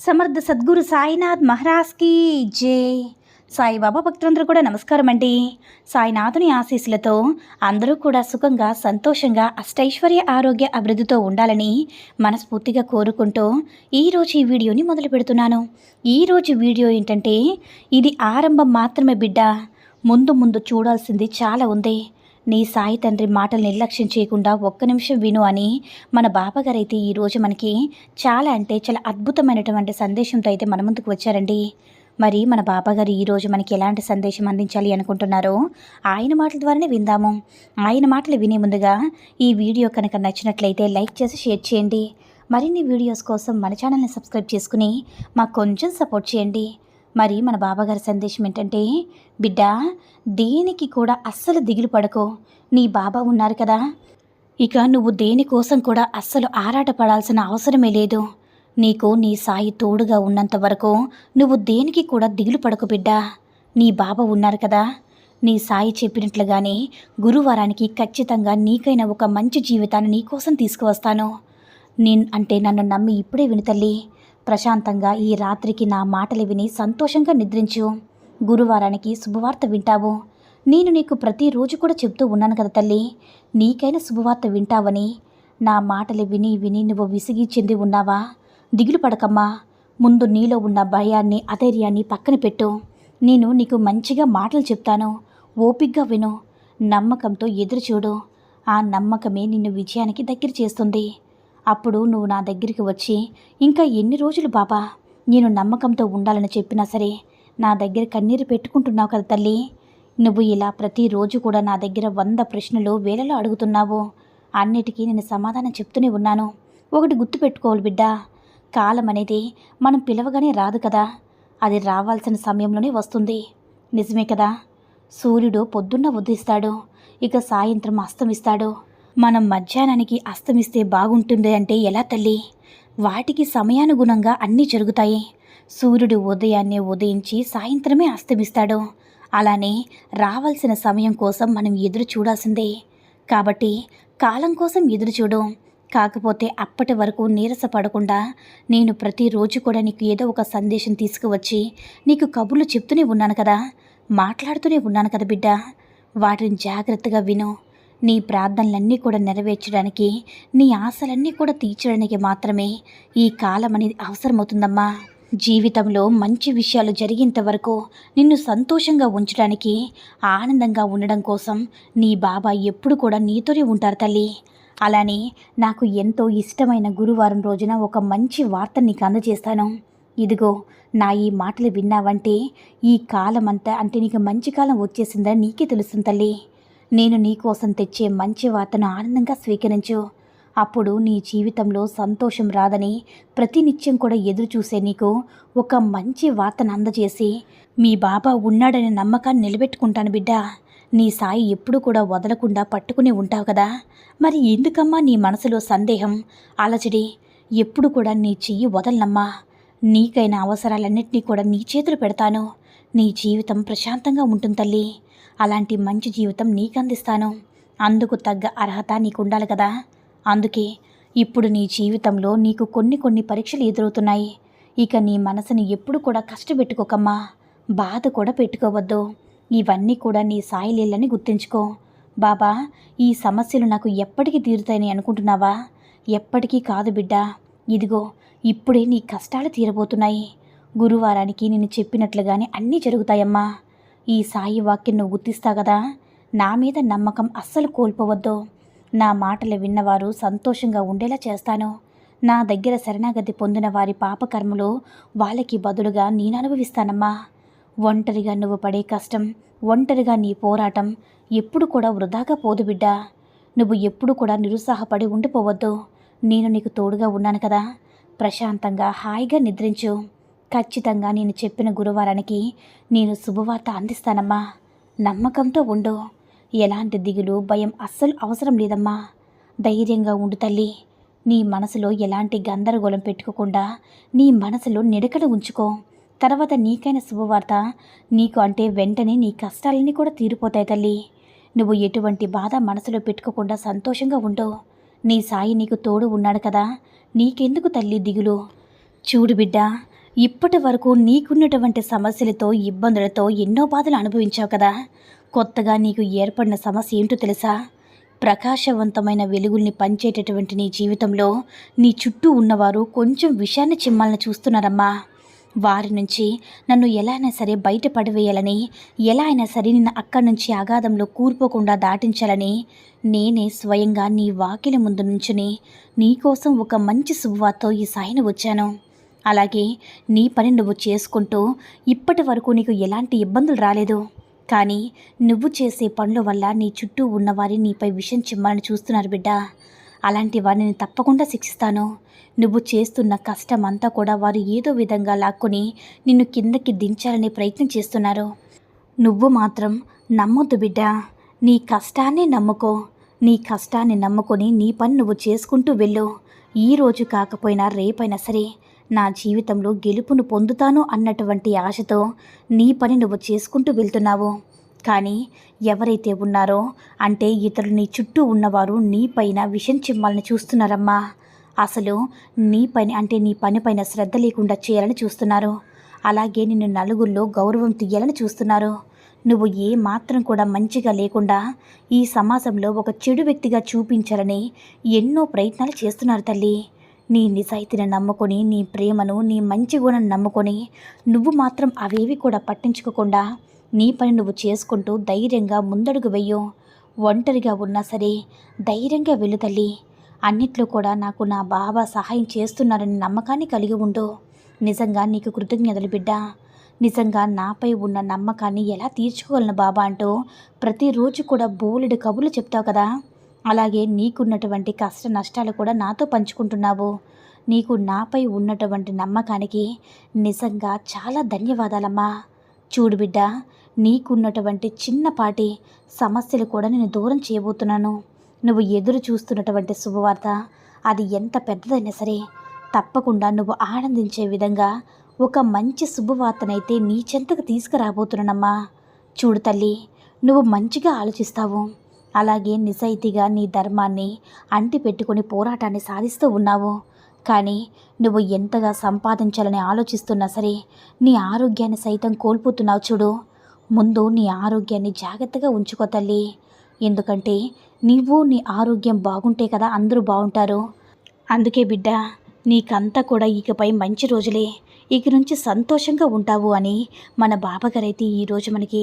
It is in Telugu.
సమర్థ సద్గురు సాయినాథ్ మహారాజ్కి జై. సాయిబాబా భక్తులందరూ కూడా నమస్కారం అండి. సాయినాథుని ఆశీస్సులతో అందరూ కూడా సుఖంగా సంతోషంగా అష్టైశ్వర్య ఆరోగ్య అభివృద్ధితో ఉండాలని మనస్ఫూర్తిగా కోరుకుంటూ ఈరోజు ఈ వీడియోని మొదలు పెడుతున్నాను. ఈరోజు వీడియో ఏంటంటే ఇది ఆరంభం మాత్రమే బిడ్డ. ముందు ముందు చూడాల్సింది చాలా ఉంది. నీ సాయి తండ్రి మాటలు నిర్లక్ష్యం చేయకుండా ఒక్క నిమిషం విను అని మన బాబాగారు అయితే ఈరోజు మనకి చాలా అంటే చాలా అద్భుతమైనటువంటి సందేశంతో అయితే మన ముందుకు వచ్చారండి. మరి మన బాబాగారు ఈరోజు మనకి ఎలాంటి సందేశం అందించాలి అనుకుంటున్నారో ఆయన మాటల ద్వారానే విందాము. ఆయన మాటలు వినే ముందుగా ఈ వీడియో కనుక నచ్చినట్లయితే లైక్ చేసి షేర్ చేయండి. మరిన్ని వీడియోస్ కోసం మన ఛానల్ని సబ్స్క్రైబ్ చేసుకుని మాకు కొంచెం సపోర్ట్ చేయండి. మరి మన బాబాగారి సందేశం ఏంటంటే బిడ్డ దేనికి కూడా అస్సలు దిగులు పడకో. నీ బాబా ఉన్నారు కదా. ఇక నువ్వు దేనికోసం కూడా అస్సలు ఆరాటపడాల్సిన అవసరమే లేదు. నీకు నీ సాయి తోడుగా ఉన్నంత వరకు నువ్వు దేనికి కూడా దిగులు పడకు బిడ్డ. నీ బాబా ఉన్నారు కదా. నీ సాయి చెప్పినట్లుగానే గురువారానికి ఖచ్చితంగా నీకైనా ఒక మంచి జీవితాన్ని నీకోసం తీసుకువస్తాను. నేను అంటే నన్ను నమ్మి ఇప్పుడే విను తల్లి. ప్రశాంతంగా ఈ రాత్రికి నా మాటలు విని సంతోషంగా నిద్రించు. గురువారానికి శుభవార్త వింటావు. నేను నీకు ప్రతిరోజు కూడా చెప్తూ ఉన్నాను కదా తల్లి. నీకైనా శుభవార్త వింటావని. నా మాటలు విని విని నువ్వు విసిగి చెంది ఉన్నావా? దిగులు పడకమ్మా. ముందు నీలో ఉన్న భయాన్ని అధైర్యాన్ని పక్కన పెట్టు. నేను నీకు మంచిగా మాటలు చెప్తాను. ఓపిగ్గా విను. నమ్మకంతో ఎదురు చూడు ఆ నమ్మకమే నిన్ను విజయానికి దగ్గర చేస్తుంది. అప్పుడు నువ్వు నా దగ్గరికి వచ్చి ఇంకా ఎన్ని రోజులు బాబా? నేను నమ్మకంతో ఉండాలని చెప్పినా సరే నా దగ్గర కన్నీరు పెట్టుకుంటున్నావు కదా తల్లి. నువ్వు ఇలా ప్రతిరోజు కూడా నా దగ్గర వంద ప్రశ్నలు వేలలో అడుగుతున్నావు. అన్నిటికీ నేను సమాధానం చెప్తూనే ఉన్నాను. ఒకటి గుర్తుపెట్టుకోవాలి బిడ్డ. కాలం అనేది మనం పిలవగానే రాదు కదా. అది రావాల్సిన సమయంలోనే వస్తుంది. నిజమే కదా? సూర్యుడు పొద్దున్న ఉదయిస్తాడు. ఇక సాయంత్రం అస్తమిస్తాడు. మనం మధ్యాహ్నానికి అస్తమిస్తే బాగుంటుంది అంటే ఎలా తల్లి? వాటికి సమయానుగుణంగా అన్నీ జరుగుతాయి. సూర్యుడు ఉదయాన్నే ఉదయించి సాయంత్రమే అస్తమిస్తాడు. అలానే రావాల్సిన సమయం కోసం మనం ఎదురు చూడాల్సిందే. కాబట్టి కాలం కోసం ఎదురు చూడు. కాకపోతే అప్పటి వరకు నీరస పడకుండా నేను ప్రతిరోజు కూడా నీకు ఏదో ఒక సందేశం తీసుకువచ్చి నీకు కబుర్లు చెప్తూనే ఉన్నాను కదా. మాట్లాడుతూనే ఉన్నాను కదా బిడ్డ. వాటిని జాగ్రత్తగా విను. నీ ప్రార్థనలన్నీ కూడా నెరవేర్చడానికి నీ ఆశలన్నీ కూడా తీర్చడానికి మాత్రమే ఈ కాలం అనేది అవసరమవుతుందమ్మా. జీవితంలో మంచి విషయాలు జరిగేంత వరకు నిన్ను సంతోషంగా ఉంచడానికి ఆనందంగా ఉండడం కోసం నీ బాబా ఎప్పుడు కూడా నీతోనే ఉంటారు తల్లి. అలానే నాకు ఎంతో ఇష్టమైన గురువారం రోజున ఒక మంచి వార్త నీకు అందజేస్తాను. ఇదిగో నా ఈ మాటలు విన్నావంటే ఈ కాలం అంతా అంటే నీకు మంచి కాలం వచ్చేసిందని నీకే తెలుస్తుంది తల్లి. నేను నీకోసం తెచ్చే మంచి వార్తను ఆనందంగా స్వీకరించు. అప్పుడు నీ జీవితంలో సంతోషం రాదని ప్రతినిత్యం కూడా ఎదురు చూసే నీకు ఒక మంచి వార్తను అందజేసి మీ బాబా ఉన్నాడనే నమ్మకాన్ని నిలబెట్టుకుంటాను బిడ్డ. నీ సాయి ఎప్పుడు కూడా వదలకుండా పట్టుకుని ఉంటావు కదా. మరి ఎందుకమ్మా నీ మనసులో సందేహం? అలజడి ఎప్పుడు కూడా నీ చెయ్యి వదలనమ్మా. నీకైన అవసరాలన్నింటినీ కూడా నీ చేతులు పెడతాను. నీ జీవితం ప్రశాంతంగా ఉంటుంది తల్లి. అలాంటి మంచి జీవితం నీకు అందిస్తాను అందుకు తగ్గ అర్హత నీకు ఉండాలి కదా. అందుకే ఇప్పుడు నీ జీవితంలో నీకు కొన్ని కొన్ని పరీక్షలు ఎదురవుతున్నాయి. ఇక నీ మనసుని ఎప్పుడు కూడా కష్టపెట్టుకోకమ్మా. బాధ కూడా పెట్టుకోవద్దు. ఇవన్నీ కూడా నీ సాయిలేళ్ళని గుర్తుంచుకో. బాబా ఈ సమస్యలు నాకు ఎప్పటికీ తీరుతాయని అనుకుంటున్నావా? ఎప్పటికీ కాదు బిడ్డ. ఇదిగో ఇప్పుడే నీ కష్టాలు తీరబోతున్నాయి. గురువారానికి నేను చెప్పినట్లుగానే అన్నీ జరుగుతాయమ్మా. ఈ సాయి వాక్యం నువ్వు గుర్తిస్తా కదా? నా మీద నమ్మకం అస్సలు కోల్పోవద్దు. నా మాటలు విన్నవారు సంతోషంగా ఉండేలా చేస్తాను. నా దగ్గర శరణాగతి పొందిన వారి పాపకర్మలు వాళ్ళకి బదులుగా నేను అనుభవిస్తానమ్మా ఒంటరిగా నువ్వు పడే కష్టం ఒంటరిగా నీ పోరాటం ఎప్పుడు కూడా వృధాగా పోదు బిడ్డా. నువ్వు ఎప్పుడు కూడా నిరుత్సాహపడి ఉండిపోవద్దు. నేను నీకు తోడుగా ఉన్నాను కదా. ప్రశాంతంగా హాయిగా నిద్రించు. ఖచ్చితంగా నేను చెప్పిన గురువారానికి నేను శుభవార్త అందిస్తానమ్మా. నమ్మకంతో ఉండు. ఎలాంటి దిగులు భయం అస్సలు అవసరం లేదమ్మా. ధైర్యంగా ఉండు తల్లి. నీ మనసులో ఎలాంటి గందరగోళం పెట్టుకోకుండా నీ మనసులో నిడకడ ఉంచుకో. తర్వాత నీకైన శుభవార్త నీకు అంటే వెంటనే నీ కష్టాలన్నీ కూడా తీరిపోతాయి తల్లి. నువ్వు ఎటువంటి బాధ మనసులో పెట్టుకోకుండా సంతోషంగా ఉండు. నీ సాయి నీకు తోడు ఉన్నాడు కదా. నీకెందుకు తల్లి దిగులు? చూడు బిడ్డ ఇప్పటి వరకు నీకున్నటువంటి సమస్యలతో ఇబ్బందులతో ఎన్నో బాధలు అనుభవించావు కదా? కొత్తగా నీకు ఏర్పడిన సమస్య ఏంటో తెలుసా? ప్రకాశవంతమైన వెలుగుల్ని పంచేటటువంటి నీ జీవితంలో నీ చుట్టూ ఉన్నవారు కొంచెం విషయాన్ని చిమ్మాలని చూస్తున్నారమ్మా. వారి నుంచి నన్ను ఎలా అయినా సరే బయట పడివేయాలని ఎలా అయినా సరే నిన్ను అక్కడి నుంచి అగాధంలో కూర్పోకుండా దాటించాలని నేనే స్వయంగా నీ వాకిలి ముందు నుంచుని నీకోసం ఒక మంచి శుభవార్తో ఈ సాయిని వచ్చాను. అలాగే నీ పని నువ్వు చేసుకుంటూ ఇప్పటి వరకు నీకు ఎలాంటి ఇబ్బందులు రాలేదు. కానీ నువ్వు చేసే పనుల వల్ల నీ చుట్టూ ఉన్నవారి నీపై విషం చిమ్మాలని చూస్తున్నారు బిడ్డ. అలాంటి వారిని తప్పకుండా శిక్షిస్తాను. నువ్వు చేస్తున్న కష్టం అంతా కూడా వారు ఏదో విధంగా లాక్కొని నిన్ను కిందకి దించాలనే ప్రయత్నం చేస్తున్నారు. నువ్వు మాత్రం నమ్మొద్దు బిడ్డ. నీ కష్టాన్ని నమ్ముకో. నీ కష్టాన్ని నమ్ముకొని నీ పని నువ్వు చేసుకుంటూ వెళ్ళు. ఈ రోజు కాకపోయినా రేపైనా సరే నా జీవితంలో గెలుపును పొందుతాను అన్నటువంటి ఆశతో నీ పని నువ్వు చేసుకుంటూ వెళ్తున్నావు. కానీ ఎవరైతే ఉన్నారో అంటే ఇతరులు నీ చుట్టూ ఉన్నవారు నీ పైన విషం చిమ్మాలని చూస్తున్నారమ్మా. అసలు నీ పని అంటే నీ పని పైన శ్రద్ధ లేకుండా చేయాలని చూస్తున్నారు. అలాగే నిన్ను నలుగురిలో గౌరవం తీయాలని చూస్తున్నారు. నువ్వు ఏ మాత్రం కూడా మంచిగా లేకుండా ఈ సమాజంలో ఒక చెడు వ్యక్తిగా చూపించాలని ఎన్నో ప్రయత్నాలు చేస్తున్నారు తల్లి. నీ నిజాయితీని నమ్ముకొని నీ ప్రేమను నీ మంచి గుణం నమ్ముకొని నువ్వు మాత్రం అవేవి కూడా పట్టించుకోకుండా నీ పని నువ్వు చేసుకుంటూ ధైర్యంగా ముందడుగు వెయ్యు ఒంటరిగా ఉన్నా సరే ధైర్యంగా వెళ్ళు తల్లి. అన్నిట్లో కూడా నాకు నా బాబా సహాయం చేస్తున్నారని నమ్మకాన్ని కలిగి ఉండు. నిజంగా నీకు కృతజ్ఞతలు బిడ్డ. నిజంగా నాపై ఉన్న నమ్మకాన్ని ఎలా తీర్చుకోగలను బాబా అంటూ ప్రతిరోజు కూడా బోలెడు కబుర్లు చెప్తావు కదా. అలాగే నీకున్నటువంటి కష్ట నష్టాలు కూడా నాతో పంచుకుంటున్నావు. నీకు నాపై ఉన్నటువంటి నమ్మకానికి నిజంగా చాలా ధన్యవాదాలమ్మా. చూడు బిడ్డ నీకున్నటువంటి చిన్నపాటి సమస్యలు కూడా నేను దూరం చేయబోతున్నాను. నువ్వు ఎదురు చూస్తున్నటువంటి శుభవార్త అది ఎంత పెద్దదైనా సరే తప్పకుండా నువ్వు ఆనందించే విధంగా ఒక మంచి శుభవార్తనైతే నీ చెంతకు తీసుకురాబోతున్నానమ్మా. చూడు తల్లి నువ్వు మంచిగా ఆలోచిస్తావు. అలాగే నిజాయితీగా నీ ధర్మాన్ని అంటి పెట్టుకుని పోరాటాన్ని సాధిస్తూ ఉన్నావు. కానీ నువ్వు ఎంతగా సంపాదించాలని ఆలోచిస్తున్నా సరే నీ ఆరోగ్యాన్ని సైతం కోల్పోతున్నావు చూడు. ముందు నీ ఆరోగ్యాన్ని జాగ్రత్తగా ఉంచుకో తల్లి. ఎందుకంటే నువ్వు నీ ఆరోగ్యం బాగుంటే కదా అందరూ బాగుంటారు. అందుకే బిడ్డ నీకంతా కూడా ఇకపై మంచి రోజులే. ఇక నుంచి సంతోషంగా ఉంటావు అని మన బాబాగారైతే ఈరోజు మనకి